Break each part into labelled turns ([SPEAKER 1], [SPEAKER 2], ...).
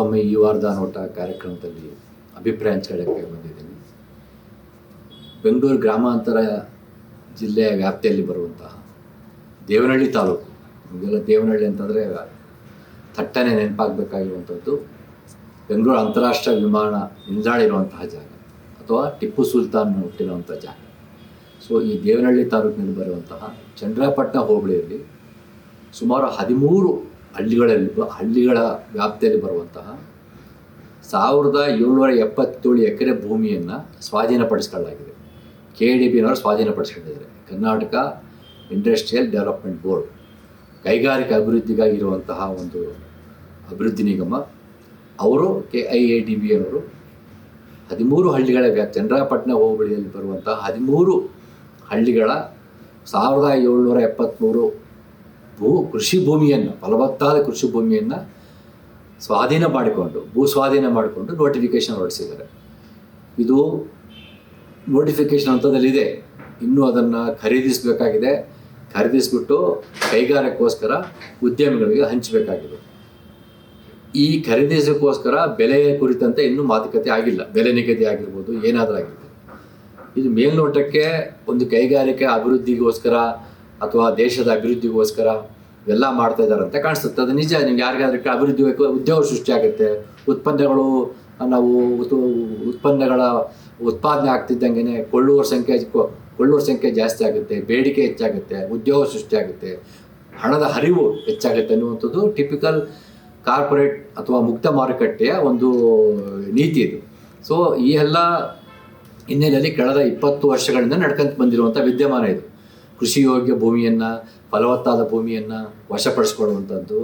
[SPEAKER 1] ಮತ್ತೊಮ್ಮೆ ಈ ವಾರದ ನೋಟ ಕಾರ್ಯಕ್ರಮದಲ್ಲಿ ಅಭಿಪ್ರಾಯ ಹಂಚ್ಕೊಳ್ಳೋಕ್ಕೆ ಬಂದಿದ್ದೀನಿ. ಬೆಂಗಳೂರು ಗ್ರಾಮಾಂತರ ಜಿಲ್ಲೆಯ ವ್ಯಾಪ್ತಿಯಲ್ಲಿ ಬರುವಂತಹ ದೇವನಹಳ್ಳಿ ತಾಲೂಕು. ಇದೆಲ್ಲ ದೇವನಹಳ್ಳಿ ಅಂತಂದರೆ ಥಟ್ಟನೆ ನೆನಪಾಗಬೇಕಾಗಿರುವಂಥದ್ದು. ಬೆಂಗಳೂರು ಅಂತಾರಾಷ್ಟ್ರೀಯ ವಿಮಾನ ನಿಲ್ದಾಣ ಇರುವಂತಹ ಜಾಗ ಅಥವಾ ಟಿಪ್ಪು ಸುಲ್ತಾನ್ ಹುಟ್ಟಿರುವಂಥ ಜಾಗ. ಸೊ ಈ ದೇವನಹಳ್ಳಿ ತಾಲೂಕಿನಲ್ಲಿ ಬರುವಂತಹ ಚಂದ್ರಪಟ್ಟಣ ಹೋಬಳಿಯಲ್ಲಿ ಸುಮಾರು ಹದಿಮೂರು ಹಳ್ಳಿಗಳಲ್ಲಿ ಹಳ್ಳಿಗಳ ವ್ಯಾಪ್ತಿಯಲ್ಲಿ ಬರುವಂತಹ ಸಾವಿರದ ಏಳ್ನೂರ ಎಪ್ಪತ್ತೇಳು ಎಕರೆ ಭೂಮಿಯನ್ನು ಸ್ವಾಧೀನಪಡಿಸ್ಕೊಳ್ಳಲಾಗಿದೆ. ಕೆ ಡಿ ಬಿನವರು ಸ್ವಾಧೀನಪಡಿಸ್ಕೊಂಡಿದ್ದಾರೆ. ಕರ್ನಾಟಕ ಇಂಡಸ್ಟ್ರಿಯಲ್ ಡೆವಲಪ್ಮೆಂಟ್ ಬೋರ್ಡ್ ಕೈಗಾರಿಕಾ ಅಭಿವೃದ್ಧಿಗಾಗಿರುವಂತಹ ಒಂದು ಅಭಿವೃದ್ಧಿ ನಿಗಮ. ಅವರು K I A D B ಅವರು ಹದಿಮೂರು ಹಳ್ಳಿಗಳ ವ್ಯಾ, ಚಂದ್ರಪಟ್ಟಣ ಹೋಬಳಿಯಲ್ಲಿ ಬರುವಂತಹ ಹದಿಮೂರು ಹಳ್ಳಿಗಳ ಸಾವಿರದ ಏಳ್ನೂರ ಎಪ್ಪತ್ತ್ಮೂರು ಭೂ, ಕೃಷಿ ಭೂಮಿಯನ್ನು, ಫಲವತ್ತಾದ ಕೃಷಿ ಭೂಮಿಯನ್ನು ಸ್ವಾಧೀನ ಮಾಡಿಕೊಂಡು, ಭೂ ಸ್ವಾಧೀನ ಮಾಡಿಕೊಂಡು ನೋಟಿಫಿಕೇಶನ್ ಹೊರಡಿಸಿದ್ದಾರೆ. ಇದು ನೋಟಿಫಿಕೇಶನ್ ಹಂತದಲ್ಲಿದೆ. ಇನ್ನೂ ಅದನ್ನು ಖರೀದಿಸಬೇಕಾಗಿದೆ. ಖರೀದಿಸ್ಬಿಟ್ಟು ಕೈಗಾರಿಕೋಸ್ಕರ ಉದ್ಯಮಿಗಳಿಗೆ ಹಂಚಬೇಕಾಗಿದೆ. ಈ ಖರೀದಿಸೋಕ್ಕೋಸ್ಕರ ಬೆಲೆ ಕುರಿತಂತೆ ಇನ್ನೂ ಮಾತುಕತೆ ಆಗಿಲ್ಲ. ಬೆಲೆ ನಿಗದಿ ಆಗಿರ್ಬೋದು, ಏನಾದರೂ ಆಗಿರ್ಬೋದು. ಇದು ಮೇಲ್ನೋಟಕ್ಕೆ ಒಂದು ಕೈಗಾರಿಕೆ ಅಭಿವೃದ್ಧಿಗೋಸ್ಕರ ಅಥವಾ ದೇಶದ ಅಭಿವೃದ್ಧಿಗೋಸ್ಕರ ಎಲ್ಲ ಮಾಡ್ತಾ ಇದ್ದಾರೆ ಅಂತ ಕಾಣಿಸುತ್ತೆ. ಅದು ನಿಜ, ನಿಮ್ಗೆ ಯಾರಿಗಾದ್ರೂ ಅಭಿವೃದ್ಧಿ ಉದ್ಯೋಗ ಸೃಷ್ಟಿಯಾಗುತ್ತೆ ಉತ್ಪನ್ನಗಳು ನಾವು ಉತ್ಪನ್ನಗಳ ಉತ್ಪಾದನೆ ಆಗ್ತಿದ್ದಂಗೆ ಕೊಳ್ಳುವರ ಸಂಖ್ಯೆ ಕೊಳ್ಳುವರ ಸಂಖ್ಯೆ ಜಾಸ್ತಿ ಆಗುತ್ತೆ, ಬೇಡಿಕೆ ಹೆಚ್ಚಾಗುತ್ತೆ, ಉದ್ಯೋಗ ಸೃಷ್ಟಿಯಾಗುತ್ತೆ ಹಣದ ಹರಿವು ಹೆಚ್ಚಾಗುತ್ತೆ ಅನ್ನುವಂಥದ್ದು ಟಿಪಿಕಲ್ ಕಾರ್ಪೊರೇಟ್ ಅಥವಾ ಮುಕ್ತ ಮಾರುಕಟ್ಟೆಯ ಒಂದು ನೀತಿ ಇದು. ಸೊ ಈ ಎಲ್ಲ ಹಿನ್ನೆಲೆಯಲ್ಲಿ ಕಳೆದ ಇಪ್ಪತ್ತು ವರ್ಷಗಳಿಂದ ನಡ್ಕೊಂತ ಬಂದಿರುವಂಥ ವಿದ್ಯಮಾನ ಇದು. ಕೃಷಿ ಯೋಗ್ಯ ಭೂಮಿಯನ್ನು, ಫಲವತ್ತಾದ ಭೂಮಿಯನ್ನು ವಶಪಡಿಸ್ಕೊಳ್ಳುವಂಥದ್ದು,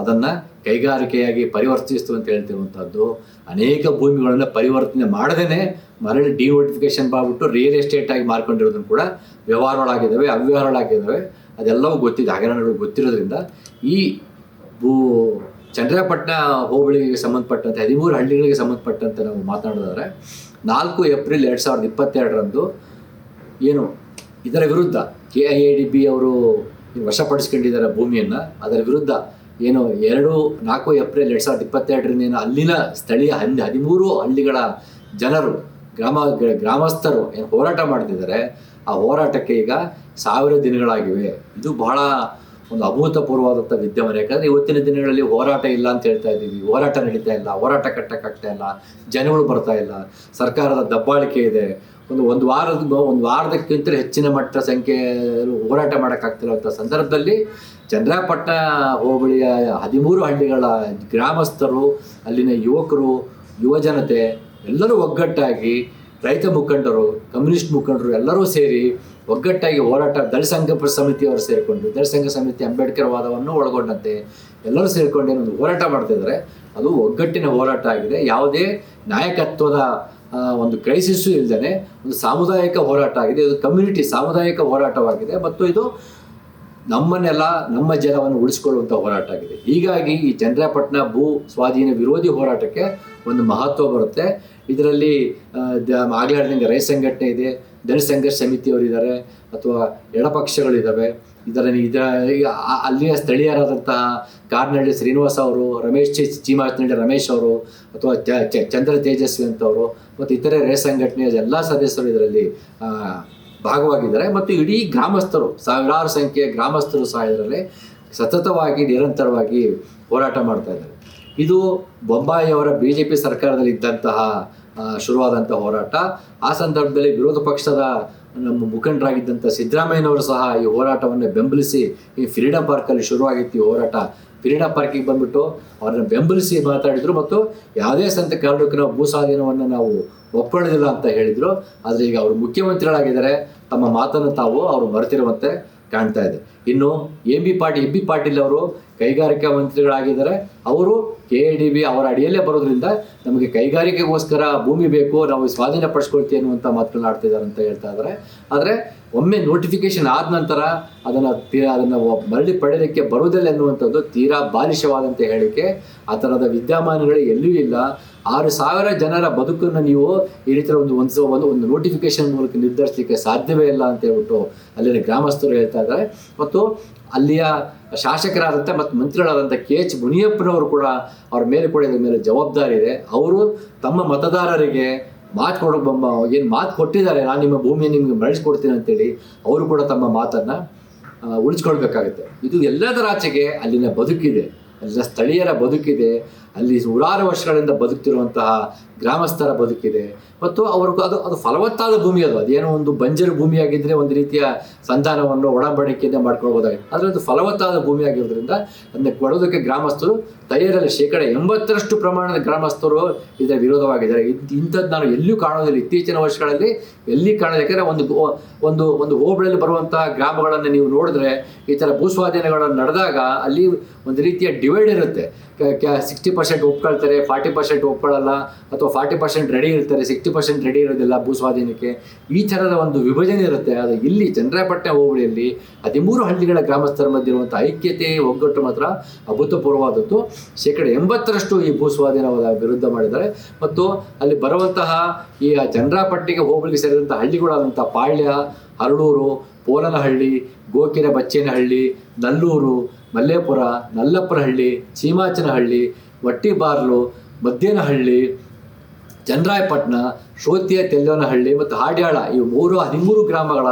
[SPEAKER 1] ಅದನ್ನು ಕೈಗಾರಿಕೆಯಾಗಿ ಪರಿವರ್ತಿಸ್ತು ಅಂತ ಹೇಳ್ತಿರುವಂಥದ್ದು. ಅನೇಕ ಭೂಮಿಗಳನ್ನು ಪರಿವರ್ತನೆ ಮಾಡದೇ ಮರಳಿ ಡಿನೋಟಿಫಿಕೇಶನ್ ಬಾಗ್ಬಿಟ್ಟು ರಿಯಲ್ ಎಸ್ಟೇಟ್ ಆಗಿ ಮಾರ್ಕೊಂಡಿರೋದನ್ನು ಕೂಡ ವ್ಯವಹಾರಗಳಾಗಿದ್ದಾವೆ, ಅವ್ಯವಹಾರಗಳಾಗಿದ್ದಾವೆ. ಅದೆಲ್ಲವೂ ಗೊತ್ತಿದೆ, ಹಗರಣಗಳು ಗೊತ್ತಿರೋದ್ರಿಂದ. ಈ ಭೂ ಚಂದ್ರಪಟ್ಟಣ ಹೋಬಳಿಗೆ ಸಂಬಂಧಪಟ್ಟಂತೆ, ಹದಿಮೂರು ಹಳ್ಳಿಗಳಿಗೆ ಸಂಬಂಧಪಟ್ಟಂತೆ ನಾವು ಮಾತನಾಡಿದರೆ, ನಾಲ್ಕು ಏಪ್ರಿಲ್ ಎರಡು ಸಾವಿರದ ಇಪ್ಪತ್ತೆರಡರಂದು ಏನು ಇದರ ವಿರುದ್ಧ K I A D B ಅವರು ವಶಪಡಿಸ್ಕೊಂಡಿದ್ದಾರೆ ಭೂಮಿಯನ್ನು. ಅದರ ವಿರುದ್ಧ ಏನು ಎರಡು, ನಾಲ್ಕು ಏಪ್ರಿಲ್ ಎರಡು ಸಾವಿರದ ಇಪ್ಪತ್ತೆರಡರಿಂದ ಏನು ಅಲ್ಲಿನ ಸ್ಥಳೀಯ ಹನ್ನೆ ಹದಿಮೂರು ಹಳ್ಳಿಗಳ ಜನರು, ಗ್ರಾಮ, ಗ್ರಾಮಸ್ಥರು ಏನು ಹೋರಾಟ ಮಾಡ್ತಿದ್ದಾರೆ. ಆ ಹೋರಾಟಕ್ಕೆ ಈಗ ಸಾವಿರ ದಿನಗಳಾಗಿವೆ. ಇದು ಬಹಳ ಒಂದು ಅಭೂತಪೂರ್ವವಾದಂಥ ವಿದ್ಯಮಾನ. ಯಾಕಂದರೆ ಇವತ್ತಿನ ದಿನಗಳಲ್ಲಿ ಹೋರಾಟ ಇಲ್ಲ ಅಂತ ಹೇಳ್ತಾ ಇದ್ದೀವಿ. ಹೋರಾಟ ನಡೀತಾ ಇಲ್ಲ. ಹೋರಾಟ ಕಟ್ಟಕ್ಕಾಗ್ತಾ ಇಲ್ಲ. ಜನಗಳು ಬರ್ತಾ ಇಲ್ಲ. ಸರ್ಕಾರದ ದಬ್ಬಾಳಿಕೆ ಇದೆ. ಒಂದು ಒಂದು ವಾರದ ಒಂದು ವಾರದಕ್ಕಿಂತ ಹೆಚ್ಚಿನ ಮಟ್ಟ ಸಂಖ್ಯೆ ಹೋರಾಟ ಮಾಡೋಕ್ಕಾಗ್ತಿರುವಂಥ ಸಂದರ್ಭದಲ್ಲಿ ಚಂದ್ರಪಟ್ಟಣ ಹೋಬಳಿಯ ಹದಿಮೂರು ಹಳ್ಳಿಗಳ ಗ್ರಾಮಸ್ಥರು, ಅಲ್ಲಿನ ಯುವಕರು ಯುವಜನತೆ ಎಲ್ಲರೂ ಒಗ್ಗಟ್ಟಾಗಿ ರೈತ ಮುಖಂಡರು, ಕಮ್ಯುನಿಸ್ಟ್ ಮುಖಂಡರು ಎಲ್ಲರೂ ಸೇರಿ ಒಗ್ಗಟ್ಟಾಗಿ ಹೋರಾಟ ದಳ ಸಂಘ ಸಮಿತಿಯವರು ಸೇರಿಕೊಂಡು ದಳ ಸಂಘ ಸಮಿತಿ ಅಂಬೇಡ್ಕರ್ ವಾದವನ್ನು ಒಳಗೊಂಡಂತೆ ಎಲ್ಲರೂ ಸೇರಿಕೊಂಡು ಏನೊಂದು ಹೋರಾಟ ಮಾಡ್ತಿದ್ದಾರೆ. ಅದು ಒಗ್ಗಟ್ಟಿನ ಹೋರಾಟ ಆಗಿದೆ. ಯಾವುದೇ ನಾಯಕತ್ವದ ಒಂದು ಕ್ರೈಸಿಸ್ಸು ಇಲ್ಲದೆ ಒಂದು ಸಾಮುದಾಯಿಕ ಹೋರಾಟ ಆಗಿದೆ. ಇದು ಕಮ್ಯುನಿಟಿ ಸಾಮುದಾಯಿಕ ಹೋರಾಟವಾಗಿದೆ ಮತ್ತು ಇದು ನಮ್ಮನ್ನೆಲ್ಲ, ನಮ್ಮ ಜನವನ್ನು ಉಳಿಸಿಕೊಳ್ಳುವಂಥ ಹೋರಾಟ ಆಗಿದೆ. ಹೀಗಾಗಿ ಈ ಚಂದ್ರಪಟ್ಟಣ ಭೂ ಸ್ವಾಧೀನ ವಿರೋಧಿ ಹೋರಾಟಕ್ಕೆ ಒಂದು ಮಹತ್ವ ಬರುತ್ತೆ. ಇದರಲ್ಲಿ ಆಗಲೇ ಹೇಳಿದಂಗೆ ರೈತ ಸಂಘಟನೆ ಇದೆ, ದಲಿತ ಸಂಘರ್ಷ ಸಮಿತಿಯವರಿದ್ದಾರೆ ಅಥವಾ ಎಡಪಕ್ಷಗಳಿದ್ದಾವೆ ಇದರ ಇದರ ಅಲ್ಲಿಯ ಸ್ಥಳೀಯರಾದಂತಹ ಕಾರ್ನಹಳ್ಳಿ ಶ್ರೀನಿವಾಸ ಅವರು, ರಮೇಶ್ ಚಿ ಚೀಮಾಚನಹಳ್ಳಿ ರಮೇಶ್ ಅವರು, ಅಥವಾ ಚಂದ್ರ ತೇಜಸ್ವಿ ಅಂತವರು ಮತ್ತು ಇತರೆ ರೇ ಸಂಘಟನೆಯ ಎಲ್ಲ ಸದಸ್ಯರು ಇದರಲ್ಲಿ ಭಾಗವಾಗಿದ್ದಾರೆ. ಮತ್ತು ಇಡೀ ಗ್ರಾಮಸ್ಥರು, ಸಾವಿರಾರು ಸಂಖ್ಯೆಯ ಗ್ರಾಮಸ್ಥರು ಸಹ ಇದರಲ್ಲಿ ಸತತವಾಗಿ, ನಿರಂತರವಾಗಿ ಹೋರಾಟ ಮಾಡ್ತಾ ಇದ್ದಾರೆ. ಇದು ಬೊಂಬಾಯಿಯವರ ಬಿ ಜೆ ಪಿ ಸರ್ಕಾರದಲ್ಲಿ ಇದ್ದಂತಹ ಶುರುವಾದಂಥ ಹೋರಾಟ. ಆ ಸಂದರ್ಭದಲ್ಲಿ ವಿರೋಧ ಪಕ್ಷದ ನಮ್ಮ ಮುಖಂಡರಾಗಿದ್ದಂಥ ಸಿದ್ದರಾಮಯ್ಯನವರು ಸಹ ಈ ಹೋರಾಟವನ್ನು ಬೆಂಬಲಿಸಿ ಈ ಫ್ರೀಡಮ್ ಪಾರ್ಕಲ್ಲಿ ಶುರುವಾಗಿತ್ತು ಈ ಹೋರಾಟ. ಫ್ರೀಡಮ್ ಪಾರ್ಕಿಗೆ ಬಂದ್ಬಿಟ್ಟು ಅವ್ರನ್ನ ಬೆಂಬಲಿಸಿ ಮಾತಾಡಿದರು ಮತ್ತು ಯಾವುದೇ ಸಂತ ಕಾರಣಕ್ಕೂ ನಾವು ಭೂ ಸ್ವಾಧೀನವನ್ನು ನಾವು ಒಪ್ಕೊಳ್ಳೋದಿಲ್ಲ ಅಂತ ಹೇಳಿದರು. ಆದರೆ ಈಗ ಅವರು ಮುಖ್ಯಮಂತ್ರಿಗಳಾಗಿದ್ದಾರೆ, ತಮ್ಮ ಮಾತನ್ನು ತಾವು ಅವರು ಮರೆತಿರುವಂತೆ ಕಾಣ್ತಾ ಇದೆ. ಇನ್ನು M B Patil, M B Patil ಅವರು ಕೈಗಾರಿಕಾ ಮಂತ್ರಿಗಳಾಗಿದ್ದಾರೆ. ಅವರು ಕೆ ಡಿ ಬಿ ಅವರ ಅಡಿಯಲ್ಲೇ ಬರೋದ್ರಿಂದ ನಮಗೆ ಕೈಗಾರಿಕೆಗೋಸ್ಕರ ಭೂಮಿ ಬೇಕು, ನಾವು ಸ್ವಾಧೀನ ಪಡಿಸ್ಕೊಳ್ತೀವಿ ಅನ್ನುವಂಥ ಮಾತುಗಳನ್ನ ಆಡ್ತಿದ್ದಾರೆ ಅಂತ ಹೇಳ್ತಾ ಇದ್ದಾರೆ. ಆದರೆ ಒಮ್ಮೆ ನೋಟಿಫಿಕೇಶನ್ ಆದ ನಂತರ ಅದನ್ನು ತೀರಾ ಅದನ್ನು ಮರಳಿ ಪಡೆಯೋದಕ್ಕೆ ಬರುವುದಿಲ್ಲ ಎನ್ನುವಂಥದ್ದು ತೀರಾ ಬಾಲಿಷವಾದಂತೆ ಹೇಳಿಕೆ. ಆ ಥರದ ವಿದ್ಯಮಾನಗಳು ಎಲ್ಲೂ ಇಲ್ಲ. ಆರು ಸಾವಿರ ಜನರ ಬದುಕನ್ನು ನೀವು ಈ ರೀತಿ ಒಂದು ಒಂದು ಒಂದು ಒಂದು ನೋಟಿಫಿಕೇಶನ್ ಮೂಲಕ ನಿರ್ಧರಿಸಲಿಕ್ಕೆ ಸಾಧ್ಯವೇ ಇಲ್ಲ ಅಂತ ಹೇಳ್ಬಿಟ್ಟು ಅಲ್ಲಿನ ಗ್ರಾಮಸ್ಥರು ಹೇಳ್ತಾ ಇದ್ದಾರೆ. ಮತ್ತು ಅಲ್ಲಿಯ ಶಾಸಕರಾದಂಥ ಮತ್ತು ಮಂತ್ರಿಗಳಾದಂಥ ಕೆ ಎಚ್ ಮುನಿಯಪ್ಪನವರು ಕೂಡ ಅವ್ರ ಮೇಲೆ ಕೂಡ ಇದ್ರ ಮೇಲೆ ಜವಾಬ್ದಾರಿ ಇದೆ. ಅವರು ತಮ್ಮ ಮತದಾರರಿಗೆ ಮಾತು ಬಂಬ ಏನು ಮಾತು ಕೊಟ್ಟಿದ್ದಾರೆ, ನಾನು ನಿಮ್ಮ ಭೂಮಿಯನ್ನು ನಿಮಗೆ ಮರಳಿಸ್ಕೊಡ್ತೀನಿ ಅಂತೇಳಿ ಅವರು ಕೂಡ ತಮ್ಮ ಮಾತನ್ನು ಉಳಿಸ್ಕೊಳ್ಬೇಕಾಗುತ್ತೆ. ಇದು ಎಲ್ಲದರ ಆಚೆಗೆ ಅಲ್ಲಿನ ಬದುಕಿದೆ. ಅಲ್ಲಿನ ಸ್ಥಳೀಯರ ಬದುಕಿದೆ. ಅಲ್ಲಿ ನೂರಾರು ವರ್ಷಗಳಿಂದ ಬದುಕ್ತಿರುವಂತಹ ಗ್ರಾಮಸ್ಥರ ಬದುಕಿದೆ. ಮತ್ತು ಅವ್ರಿಗೂ ಅದು ಅದು ಫಲವತ್ತಾದ ಭೂಮಿ ಅದು. ಅದೇನೋ ಒಂದು ಬಂಜರು ಭೂಮಿಯಾಗಿದ್ದರೆ ಒಂದು ರೀತಿಯ ಸಂಧಾನವನ್ನು ಒಡಂಬಡಿಕೆಯಿಂದ ಮಾಡ್ಕೊಳ್ಬೋದಾಗಿದೆ ಆದರೆ ಅದು ಫಲವತ್ತಾದ ಭೂಮಿ ಆಗಿರೋದ್ರಿಂದ ಅದನ್ನ ಕೊಡೋದಕ್ಕೆ ಗ್ರಾಮಸ್ಥರು ತಯಾರಲ್ಲಿ ಶೇಕಡ ಎಂಬತ್ತರಷ್ಟು ಪ್ರಮಾಣದ ಗ್ರಾಮಸ್ಥರು ಇದರ ವಿರೋಧವಾಗಿದ್ದಾರೆ. ಇಂಥದ್ದು ನಾನು ಎಲ್ಲಿಯೂ ಕಾಣೋದಿಲ್ಲ. ಇತ್ತೀಚಿನ ವರ್ಷಗಳಲ್ಲಿ ಎಲ್ಲಿ ಕಾಣೋದು ಯಾಕಂದರೆ ಒಂದು ಒಂದು ಒಂದು ಹೋಬಳಿಯಲ್ಲಿ ಬರುವಂತಹ ಗ್ರಾಮಗಳನ್ನು ನೀವು ನೋಡಿದ್ರೆ, ಈ ಥರ ಭೂಸ್ವಾಧೀನಗಳನ್ನು ನಡೆದಾಗ ಅಲ್ಲಿ ಒಂದು ರೀತಿಯ ಡಿವೈಡ್ ಇರುತ್ತೆ. ಸಿಕ್ಸ್ಟಿ ಪರ್ಸೆಂಟ್ ಒಪ್ಕೊಳ್ತಾರೆ ಫಾರ್ಟಿ ಪರ್ಸೆಂಟ್ ಒಪ್ಕೊಳ್ಳಲ್ಲ ಅಥವಾ ಫಾರ್ಟಿ ಪರ್ಸೆಂಟ್ ರೆಡಿ ಇರ್ತಾರೆ ಸಿಕ್ಸ್ಟಿ ಪರ್ಸೆಂಟ್ ರೆಡಿ ಇರೋದಿಲ್ಲ ಭೂಸ್ವಾಧೀನಕ್ಕೆ. ಈ ಥರದ ಒಂದು ವಿಭಜನೆ ಇರುತ್ತೆ. ಅದು ಇಲ್ಲಿ ಚಂದ್ರಾಪಟ್ಟಣ ಹೋಬಳಿಯಲ್ಲಿ ಹದಿಮೂರು ಹಳ್ಳಿಗಳ ಗ್ರಾಮಸ್ಥರ ಮಧ್ಯೆ ಇರುವಂಥ ಐಕ್ಯತೆ, ಒಗ್ಗಟ್ಟು ಮಾತ್ರ ಅಭೂತಪೂರ್ವವಾದದ್ದು. ಶೇಕಡ ಎಂಬತ್ತರಷ್ಟು ಈ ಭೂಸ್ವಾಧೀನವಾದ ವಿರುದ್ಧ ಮಾಡಿದ್ದಾರೆ. ಮತ್ತು ಅಲ್ಲಿ ಬರುವಂತಹ ಈ ಚಂದ್ರಾಪಟ್ಟಿಗೆ ಹೋಬಳಿಗೆ ಸೇರಿದಂಥ ಹಳ್ಳಿಗಳಾದಂಥ ಪಾಳ್ಯ, ಹರಳೂರು, ಪೋಲನಹಳ್ಳಿ, ಗೋಕಿರೆ ಬಚ್ಚೇನಹಳ್ಳಿ, ನಲ್ಲೂರು, ಮಲ್ಲೇಪುರ, ನಲ್ಲಪ್ಪನಹಳ್ಳಿ ಚೀಮಾಚನಹಳ್ಳಿ ವಟ್ಟಿಬಾರ್ಲು ಮದ್ದೇನಹಳ್ಳಿ ಚಂದ್ರಾಯಪಟ್ಟಣ ಶ್ರೋತಿಯ ತೆಲ್ಲೋನಹಳ್ಳಿ ಮತ್ತು ಹಾಡ್ಯಾಳ ಈ ಮೂರು ಹದಿಮೂರು ಗ್ರಾಮಗಳ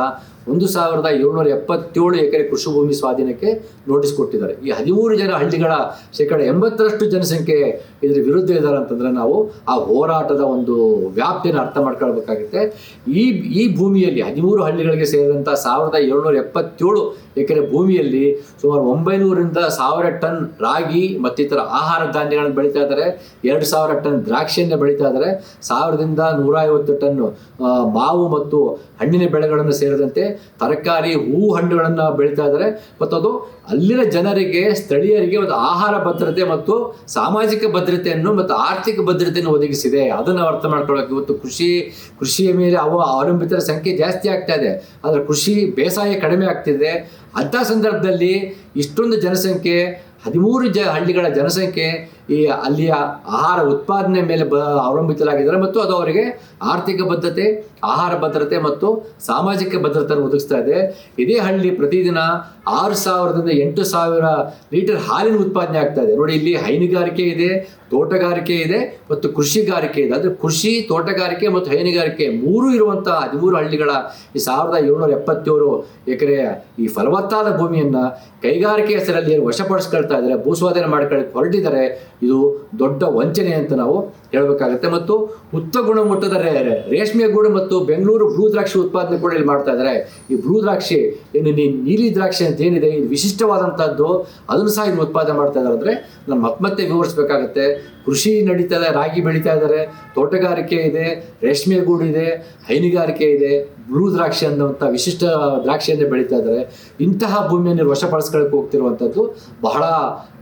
[SPEAKER 1] ಒಂದು ಸಾವಿರದ ಏಳ್ನೂರ ಎಪ್ಪತ್ತೇಳು ಎಕರೆ ಕೃಷಿ ಭೂಮಿ ಸ್ವಾಧೀನಕ್ಕೆ ನೋಟಿಸ್ ಕೊಟ್ಟಿದ್ದಾರೆ. ಈ ಹದಿಮೂರು ಜನ ಹಳ್ಳಿಗಳ ಶೇಕಡ ಎಂಬತ್ತರಷ್ಟು ಜನಸಂಖ್ಯೆ ಇದರ ವಿರುದ್ಧ ಇದ್ದಾರೆ ಅಂತಂದ್ರೆ ನಾವು ಆ ಹೋರಾಟದ ಒಂದು ವ್ಯಾಪ್ತಿಯನ್ನು ಅರ್ಥ ಮಾಡ್ಕೊಳ್ಬೇಕಾಗುತ್ತೆ. ಈ ಈ ಭೂಮಿಯಲ್ಲಿ ಹದಿಮೂರು ಹಳ್ಳಿಗಳಿಗೆ ಸೇರಿದಂಥ ಸಾವಿರದ ಏಳ್ನೂರ ಎಪ್ಪತ್ತೇಳು ಎಕರೆ ಭೂಮಿಯಲ್ಲಿ ಸುಮಾರು ಒಂಬೈನೂರಿಂದ ಸಾವಿರ ಟನ್ ರಾಗಿ ಮತ್ತಿತರ ಆಹಾರ ಧಾನ್ಯಗಳನ್ನು ಬೆಳೀತಾ ಇದ್ದಾರೆ. ಎರಡು ಸಾವಿರ ಟನ್ ದ್ರಾಕ್ಷಿಯನ್ನು ಬೆಳೀತಾ ಇದ್ದಾರೆ. ಸಾವಿರದಿಂದ ನೂರ ಐವತ್ತು ಟನ್ ಮಾವು ಮತ್ತು ಹಣ್ಣಿನ ಬೆಳೆಗಳನ್ನು ಸೇರಿದಂತೆ ತರಕಾರಿ, ಹೂ ಹಣ್ಣುಗಳನ್ನು ಬೆಳೀತಾ ಇದ್ದಾರೆ ಮತ್ತು ಅದು ಅಲ್ಲಿನ ಜನರಿಗೆ, ಸ್ಥಳೀಯರಿಗೆ ಒಂದು ಆಹಾರ ಭದ್ರತೆ ಮತ್ತು ಸಾಮಾಜಿಕ ಭದ್ರತೆಯನ್ನು ಮತ್ತು ಆರ್ಥಿಕ ಭದ್ರತೆಯನ್ನು ಒದಗಿಸಿದೆ. ಅದನ್ನು ಅರ್ಥ ಮಾಡ್ಕೊಳ್ಳೋಕೆ ಇವತ್ತು ಕೃಷಿ, ಕೃಷಿಯ ಮೇಲೆ ಅವ ಅವಲಂಬಿತರ ಸಂಖ್ಯೆ ಜಾಸ್ತಿ ಆಗ್ತಾ ಇದೆ. ಆದರೆ ಕೃಷಿ ಬೇಸಾಯ ಕಡಿಮೆ ಆಗ್ತಿದೆ. ಅಂಥ ಸಂದರ್ಭದಲ್ಲಿ ಇಷ್ಟೊಂದು ಜನಸಂಖ್ಯೆ, ಹದಿಮೂರು ಜ ಹಳ್ಳಿಗಳ ಜನಸಂಖ್ಯೆ ಈ ಅಲ್ಲಿಯ ಆಹಾರ ಉತ್ಪಾದನೆ ಮೇಲೆ ಬ ಅವಲಂಬಿತರಾಗಿದ್ದಾರೆ ಮತ್ತು ಅದು ಅವರಿಗೆ ಆರ್ಥಿಕ ಭದ್ರತೆ, ಆಹಾರ ಭದ್ರತೆ ಮತ್ತು ಸಾಮಾಜಿಕ ಭದ್ರತೆಯನ್ನು ಒದಗಿಸ್ತಾ ಇದೆ. ಇದೇ ಹಳ್ಳಿ ಪ್ರತಿದಿನ ಆರು ಸಾವಿರದಿಂದ ಎಂಟು ಸಾವಿರ ಲೀಟರ್ ಹಾಲಿನ ಉತ್ಪಾದನೆ ಆಗ್ತಾ ಇದೆ. ನೋಡಿ, ಇಲ್ಲಿ ಹೈನುಗಾರಿಕೆ ಇದೆ, ತೋಟಗಾರಿಕೆ ಇದೆ ಮತ್ತು ಕೃಷಿಗಾರಿಕೆ ಇದೆ. ಅಂದರೆ ಕೃಷಿ, ತೋಟಗಾರಿಕೆ ಮತ್ತು ಹೈನುಗಾರಿಕೆ ಮೂರು ಇರುವಂತಹ ಹದಿಮೂರು ಹಳ್ಳಿಗಳ ಈ ಸಾವಿರದ ಏಳ್ನೂರ ಎಪ್ಪತ್ತೇಳು ಎಕರೆ ಈ ಫಲವತ್ತಾದ ಭೂಮಿಯನ್ನು ಕೈಗಾರಿಕೆ ಹೆಸರಲ್ಲಿ ವಶಪಡಿಸ್ಕೊಳ್ತಾ ಇದ್ದಾರೆ. ಭೂಸ್ವಾಧೀನ ಮಾಡ್ಕೊಳ್ಳಿ ಹೊರಟಿದ್ದಾರೆ. ಇದು ದೊಡ್ಡ ವಂಚನೆ ಅಂತ ನಾವು ಹೇಳಬೇಕಾಗುತ್ತೆ ಮತ್ತು ಉತ್ತಮ ಗುಣಮಟ್ಟದ ರೇಷ್ಮೆ ಗೂಡು ಮತ್ತು ಬೆಂಗಳೂರು ಭೂ ದ್ರಾಕ್ಷಿ ಉತ್ಪಾದನೆ ಕೂಡ ಇಲ್ಲಿ ಮಾಡ್ತಾ ಇದ್ದಾರೆ ಈ ಭೂ ದ್ರಾಕ್ಷಿ, ಏನು ನೀಲಿ ದ್ರಾಕ್ಷಿ ಅಂತ ಏನಿದೆ, ಇದು ವಿಶಿಷ್ಟವಾದಂಥದ್ದು ಅದನ್ನು ಸಹ ಇಲ್ಲಿ ಉತ್ಪಾದನೆ ಮಾಡ್ತಾ ಇದ್ದಾರೆ ಅಂದರೆ ನಮ್ಮ ಮತ್ತೆ ವಿವರಿಸಬೇಕಾಗತ್ತೆ. ಕೃಷಿ ನಡೀತಾ ಇದೆ, ರಾಗಿ ಬೆಳೀತಾ ಇದ್ದಾರೆ ತೋಟಗಾರಿಕೆ ಇದೆ, ರೇಷ್ಮೆ ಗೂಡು ಇದೆ, ಹೈನುಗಾರಿಕೆ ಇದೆ ಬ್ಲೂ ದ್ರಾಕ್ಷಿ ಅನ್ನುವಂಥ ವಿಶಿಷ್ಟ ದ್ರಾಕ್ಷಿಯನ್ನು ಬೆಳೀತಾ ಇದ್ದಾರೆ ಇಂತಹ ಭೂಮಿಯನ್ನು ವಶಪಡಿಸ್ಕೊಳ್ಳಕ್ಕೆ ಹೋಗ್ತಿರುವಂಥದ್ದು ಬಹಳ